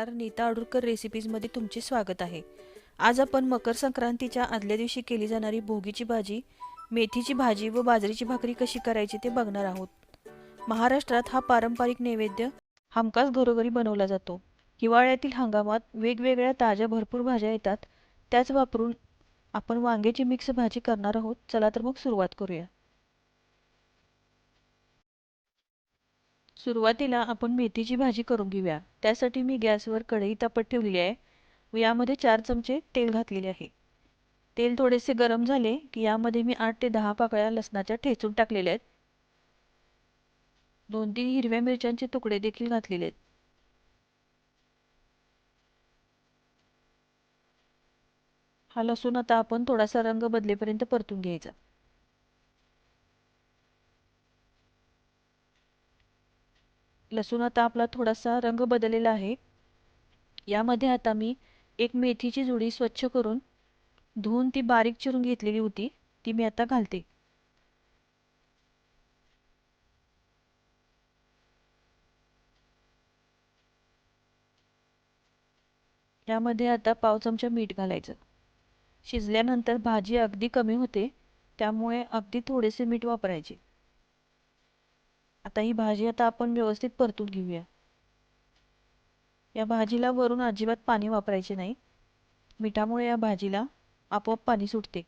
नमस्कार नीता अडुरकर रेसिपीजमध्ये तुमचे स्वागत आहे. आज आपण मकर संक्रांतीच्या आदल्या दिवशी केली जाणारी भोगीची भाजी मेथीची भाजी व बाजरीची भाकरी कशी करायची ते बघणार आहोत. महाराष्ट्रात हा पारंपरिक नैवेद्य हमखास घरोघरी बनवला जातो. हिवाळ्यातील हंगामात वेगवेगळ्या ताज्या भरपूर भाज्या येतात. त्याच वापरून आपण वांग्याची मिक्स भाजी करणार आहोत. चला तर मग सुरुवात करूया. सुरुवातीला आपण मेथीची भाजी करून घेऊया. त्यासाठी मी गॅसवर कढई तापत ठेवली आहे. व यामध्ये चार चमचे तेल घातलेले आहे. तेल थोडेसे गरम झाले की यामध्ये मी आठ ते दहा पाकळ्या लसणाच्या ठेचून टाकलेल्या आहेत. दोन तीन हिरव्या मिरच्यांचे तुकडे देखील घातलेले आहेत. हा लसूण आता आपण थोडासा रंग बदलेपर्यंत परतून घ्यायचा. लसूण आता आपला थोडासा रंग बदललेला आहे. यामध्ये आता मी एक मेथीची जुडी स्वच्छ करून धुवून ती बारीक चिरून घेतलेली होती. ती मी आता घालते. यामध्ये आता पाव चमचा मीठ घालायचं. शिजल्यानंतर भाजी अगदी कमी होते. त्यामुळे अगदी थोडेसे मीठ वापरायचे. आता ही भाजी आता आपण व्यवस्थित परतून घेऊया. या भाजीला वरून अजिबात पाणी वापरायचे नाही. मिठामुळे या भाजीला आपोआप पाणी सुटते.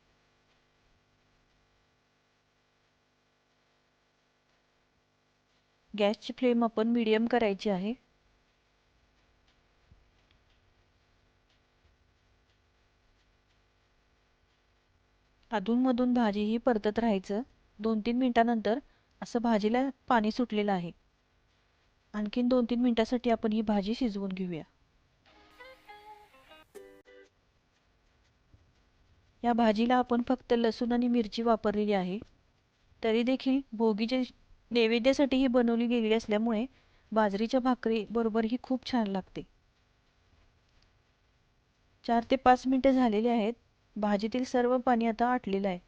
गॅसची फ्लेम आपण मिडियम करायची आहे. अधूनमधून भाजी ही परतत राहायचं. दोन तीन मिनिटानंतर असं भाजीला पाणी सुटलेलं आहे. आणखीन दोन तीन मिनटासाठी आपण ही भाजी शिजवून घेऊया. या भाजीला आपण फक्त लसूण आणि मिरची वापरलेली आहे. तरी देखील भोगीच्या नैवेद्यासाठी ही बनवली गेलेली असल्यामुळे बाजरीच्या भाकरी बरोबर ही खूप छान लागते. चार ते पाच मिनटं झालेली आहेत. भाजीतील सर्व पाणी आता आटलेलं आहे.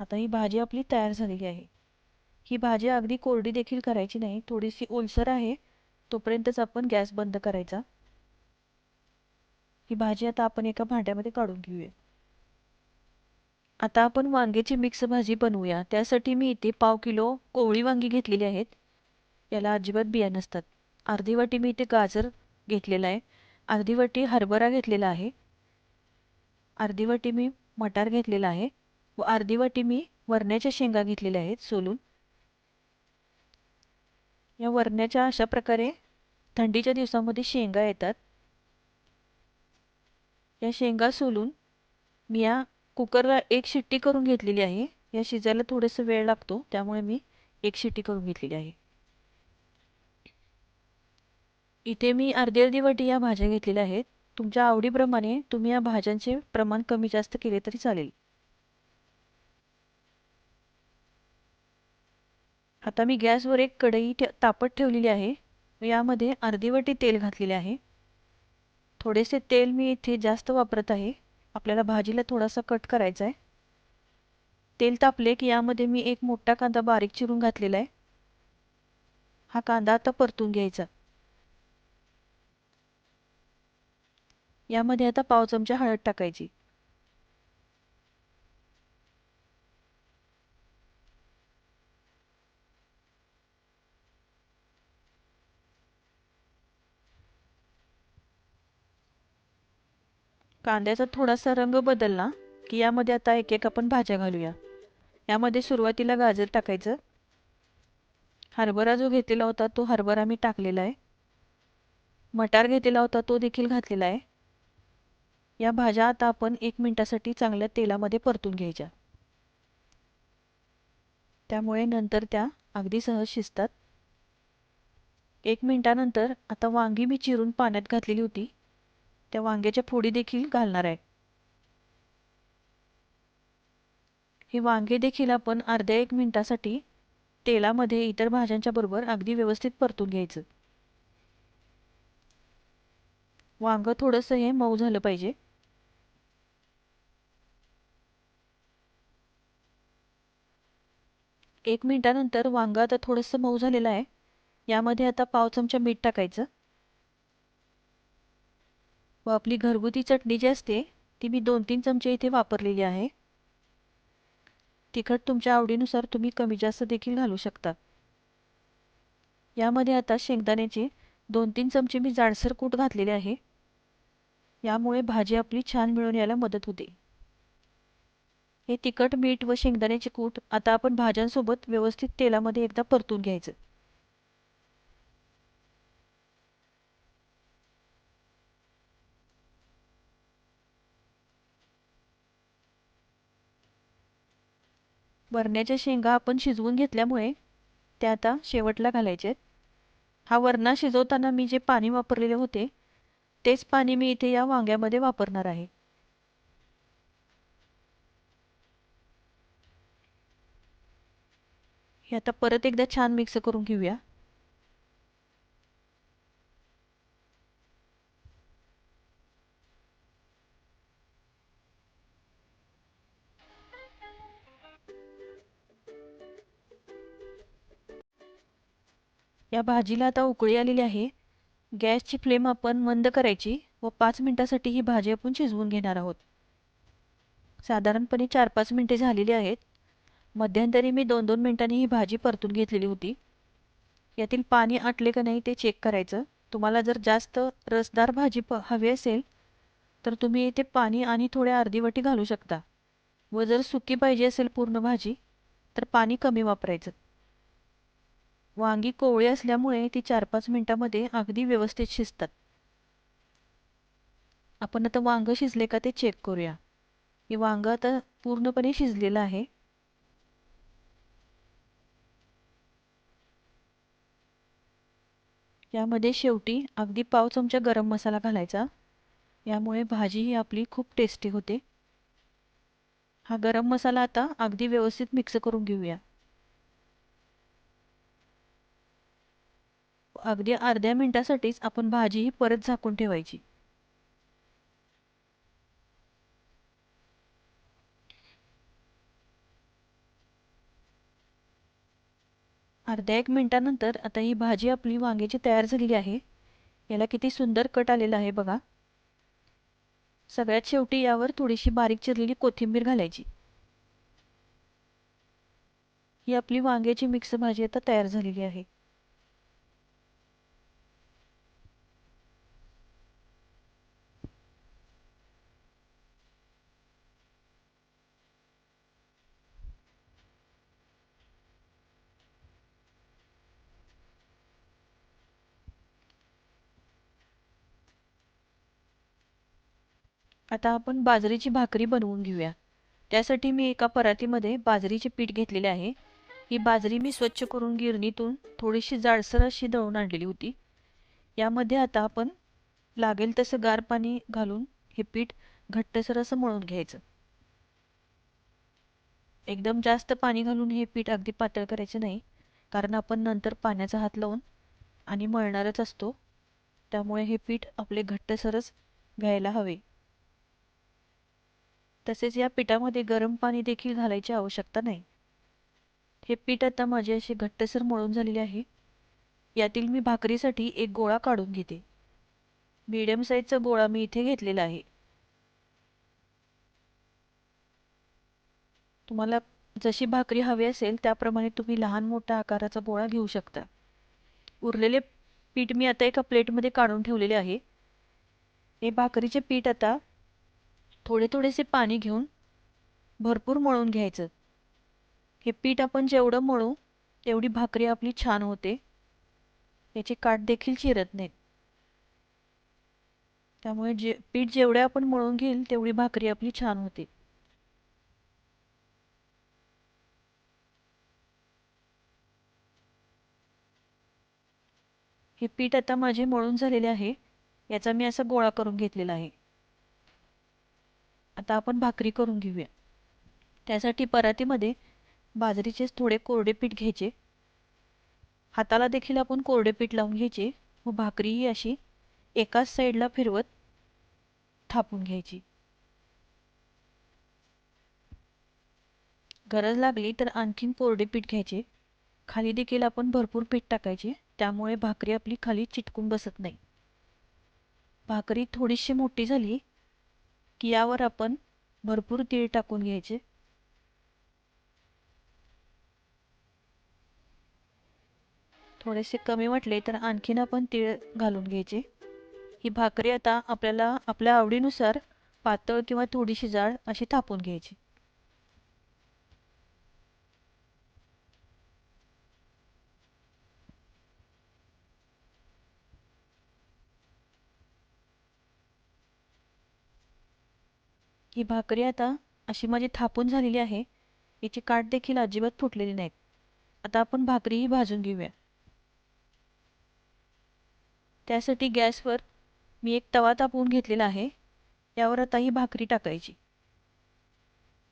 आता ही भाजी आपली तयार झालेली आहे. ही भाजी अगदी कोरडी देखील करायची नाही थोडीशी ओलसर आहे तोपर्यंतच आपण गॅस बंद करायचा. ही भाजी आता आपण एका भांड्यामध्ये काढून घेऊया. आता आपण वांग्याची मिक्स भाजी बनवूया. त्यासाठी मी इथे पाव किलो कोवळी वांगी घेतलेली आहेत. याला अजिबात बिया नसतात. अर्धी वाटी मी इथे गाजर घेतलेला आहे. अर्धी वाटी हरभरा घेतलेला आहे. अर्धी वाटी मी मटार घेतलेला आहे. व अर्धी वाटी मी वरण्याच्या शेंगा घेतलेल्या आहेत सोलून. या वरण्याच्या अशा प्रकारे थंडीच्या दिवसामध्ये शेंगा येतात. या शेंगा सोलून मी या कुकरला एक शिट्टी करून घेतलेली आहे. या शिजायला थोडंसं वेळ लागतो त्यामुळे मी एक शिट्टी करून घेतलेली आहे. इथे मी अर्धी अर्धी वाटी या भाज्या घेतलेल्या आहेत. तुमच्या आवडीप्रमाणे तुम्ही या भाज्यांचे प्रमाण कमी जास्त केले तरी चालेल. आता मी गॅसवर एक कढई ठे तापत ठेवलेली आहे. यामध्ये अर्धी वाटी तेल घातलेले आहे. थोडेसे तेल मी इथे जास्त वापरत आहे. आपल्याला भाजीला थोडासा कट करायचा आहे. तेल तापले की यामध्ये मी एक मोठा कांदा बारीक चिरून घातलेला आहे. हा कांदा आता परतून घ्यायचा. यामध्ये आता पाव चमचा हळद टाकायची. कांद्याचा थोडासा रंग बदलला की यामध्ये आता एक एक आपण भाज्या घालूया. यामध्ये सुरुवातीला गाजर टाकायचं. हरभरा जो घेतलेला होता तो हरभरा मी टाकलेला आहे. मटार घेतलेला होता तो देखील घातलेला आहे. या भाज्या आता आपण एक मिनटासाठी चांगल्या तेलामध्ये परतून घ्यायच्या. त्यामुळे नंतर त्या अगदी सहज शिजतात. एक मिनटानंतर आता वांगी मी चिरून पाण्यात घातलेली होती. त्या वांग्याच्या फोडी देखील घालणार आहे. हे वांगे देखील आपण अर्ध्या एक मिनिटासाठी तेलामध्ये इतर भाज्यांच्या बरोबर अगदी व्यवस्थित परतून घ्यायचं. वांग थोडंसं हे मऊ झालं पाहिजे. एक मिनिटानंतर वांग आता थोडंसं मऊ झालेलं आहे. यामध्ये आता पाव चमचा मीठ टाकायचं. व आपली घरगुती चटणी जी असते ती मी दोन तीन चमचे इथे वापरलेली आहे. तिखट तुमच्या आवडीनुसार तुम्ही कमी जास्त देखील घालू शकता. यामध्ये आता शेंगदाण्याचे दोन तीन चमचे मी जाडसर कूट घातलेले आहे. यामुळे भाजी आपली छान मिळून यायला मदत होते. हे तिखट मीठ व शेंगदाण्याचे कूट आता आपण भाज्यांसोबत व्यवस्थित तेलामध्ये एकदा परतून घ्यायचं. वरण्याच्या शेंगा आपण शिजवून घेतल्यामुळे त्या आता शेवटला घालायचे हा वरणा शिजवताना मी जे पाणी वापरलेले होते तेच पाणी मी इथे या वांग्यामध्ये वापरणार आहे. हे आता परत एकदा छान मिक्स करून घेऊया. या भाजीला आता उकळी आलेली आहे. गॅसची फ्लेम आपण मंद करायची व पाच मिनटासाठी ही भाजी आपण शिजवून घेणार आहोत. साधारणपणे चार पाच मिनटे झालेली आहेत. मध्यंतरी मी दोन दोन मिनटांनी ही भाजी परतून घेतलेली होती. यातील पाणी आटले का नाही ते चेक करायचं. तुम्हाला जर जास्त रसदार भाजी प हवी असेल तर तुम्ही इथे पाणी आणि थोड्या अर्धीवटी घालू शकता. व जर सुकी पाहिजे असेल पूर्ण भाजी तर पाणी कमी वापरायचं. वांगी कोवळी असल्यामुळे ती चार पाच मिनटामध्ये अगदी व्यवस्थित शिजतात. आपण आता वांगं शिजले का ते चेक करूया. हे वांगं आता पूर्णपणे शिजलेलं आहे. यामध्ये शेवटी अगदी पाव चमचा गरम मसाला घालायचा. यामुळे भाजी ही आपली खूप टेस्टी होते. हा गरम मसाला आता अगदी व्यवस्थित मिक्स करून घेऊया. अगदी अर्ध्या मिनिटासाठीच आपण भाजी ही परत झाकून ठेवायची. अर्ध्या एक मिनिटानंतर आता ही भाजी आपली वांग्याची तयार झालेली आहे. याला किती सुंदर कट आलेला आहे बघा. सगळ्यात शेवटी यावर थोडीशी बारीक चिरलेली कोथिंबीर घालायची. ही आपली वांग्याची मिक्स भाजी आता तयार झालेली आहे. आता आपण बाजरीची भाकरी बनवून घेऊया. त्यासाठी मी एका परातीमध्ये बाजरीचे पीठ घेतलेले आहे. ही बाजरी मी स्वच्छ करून गिरणीतून थोडीशी जाडसर अशी दळून आणलेली होती. यामध्ये आता आपण लागेल तसं गार पाणी घालून हे पीठ घट्टसर असं मळून घ्यायचं. एकदम जास्त पाणी घालून हे पीठ अगदी पातळ करायचं नाही कारण आपण नंतर पाण्याचा हात लावून आणि मळणारच असतो. त्यामुळे हे पीठ आपले घट्टसरच घ्यायला हवे. तसेच या पिठामध्ये गरम पाणी देखील घालायची आवश्यकता नाही. हे पीठ आता माझे असे घट्टसर मळून झालेले आहे. यातील मी भाकरीसाठी एक गोळा काढून घेते. मीडियम साईजचा गोळा मी इथे घेतलेला आहे. तुम्हाला जशी भाकरी हवी असेल त्याप्रमाणे तुम्ही लहान मोठा आकाराचा गोळा घेऊ शकता. उरलेले पीठ मी आता एका प्लेटमध्ये काढून ठेवलेले आहे. हे भाकरीचे पीठ आता थोडे थोडेसे पाणी घेऊन भरपूर मळून घ्यायचं. हे पीठ आपण जेवढं मळू तेवढी भाकरी आपली छान होते. याचे काठ देखील चिरत नाहीत. त्यामुळे जे पीठ जेवढे आपण मळून घेईल तेवढी भाकरी आपली छान होते. हे पीठ आता माझे मळून झालेले आहे. याचा मी असा गोळा करून घेतलेला आहे. आता आपण भाकरी करून घेऊया. त्यासाठी परातीमध्ये बाजरीचे थोडे कोरडे पीठ घ्यायचे. हाताला देखील आपण कोरडे पीठ लावून घ्यायचे व भाकरी ही अशी एकाच साईडला फिरवत थापून घ्यायची. गरज लागली तर आणखीन कोरडे पीठ घ्यायचे. खाली देखील आपण भरपूर पीठ टाकायचे. त्यामुळे भाकरी आपली खाली चिटकून बसत नाही. भाकरी थोडीशी मोठी झाली की यावर आपण भरपूर तीळ टाकून घ्यायचे. थोडेसे कमी वाटले तर आणखीन आपण तीळ घालून घ्यायचे. ही भाकरी आता आपल्याला आपल्या आवडीनुसार पातळ किंवा थोडीशी जाड अशी थापून घ्यायची. ही भाकरी आता अशी माझी थापून झालेली आहे. याची काठ देखील अजिबात फुटलेली नाहीत. आता आपण भाकरीही भाजून घेऊया. त्यासाठी गॅसवर मी एक तवा तापवून घेतलेला आहे. यावर आता ही भाकरी टाकायची.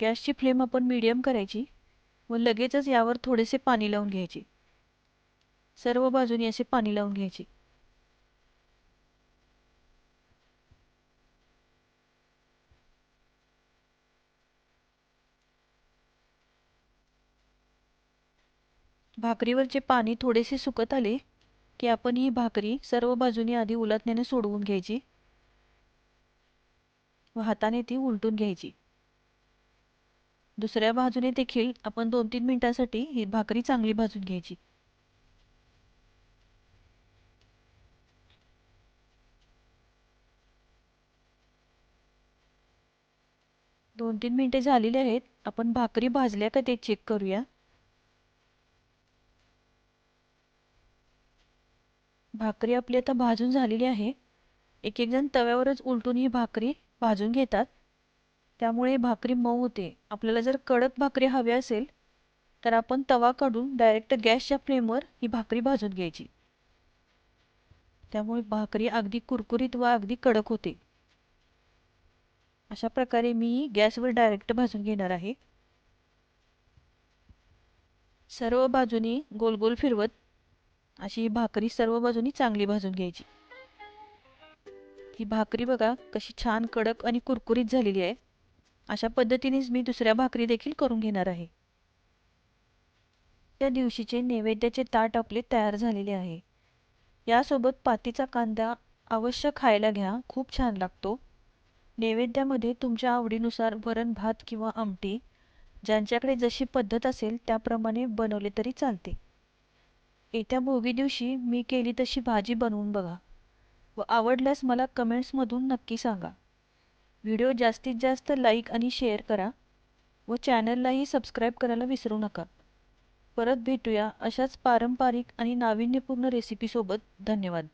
गॅसची फ्लेम आपण मीडियम करायची व लगेचच यावर थोडेसे पाणी लावून घ्यायचे. सर्व बाजूनी असे पाणी लावून घ्यायचे. भाकरीवरचे पाणी थोडेसे सुकत आले की आपण ही भाकरी सर्व बाजूनी आधी उलटण्याने सोडवून घ्यायची व हाताने ती उलटून घ्यायची. दुसऱ्या बाजूने देखील आपण दोन तीन मिनिटांसाठी ही भाकरी चांगली भाजून घ्यायची. दोन तीन मिनिटे झालेली आहेत आपण भाकरी भाजल्या का ते चेक करूया. भाकरी आपली आता भाजून झालेली आहे. एक एक जण तव्यावरच उलटून ही भाकरी भाजून घेतात. त्यामुळे भाकरी मऊ होते. आपल्याला जर कडक भाकरी हवी असेल तर आपण तवा काढून डायरेक्ट गॅसच्या फ्लेमवर ही भाकरी भाजून घ्यायची. त्यामुळे भाकरी अगदी कुरकुरीत व अगदी कडक होते. अशा प्रकारे मी गॅसवर डायरेक्ट भाजून घेणार आहे. सर्व बाजूनी गोल गोल फिरवत अशी ही भाकरी सर्व बाजूनी चांगली भाजून घ्यायची. ही भाकरी बघा कशी छान कडक आणि कुरकुरीत झालेली आहे. अशा पद्धतीनेच मी दुसऱ्या भाकरी देखील करून घेणार आहे. त्या दिवशीचे नैवेद्याचे ताट आपले तयार झालेले आहे. यासोबत पातीचा कांदा अवश्य खायला घ्या खूप छान लागतो. नैवेद्यामध्ये तुमच्या आवडीनुसार वरण भात किंवा आमटी ज्यांच्याकडे जशी पद्धत असेल त्याप्रमाणे बनवले तरी चालते. येत्या भोगी दिवशी मी केली तशी भाजी बनवून बघा व आवडल्यास मला कमेंट्समधून नक्की सांगा. व्हिडिओ जास्तीत जास्त लाईक आणि शेअर करा व चॅनललाही सबस्क्राईब करायला विसरू नका. परत भेटूया अशाच पारंपरिक आणि नाविन्यपूर्ण रेसिपीसोबत धन्यवाद.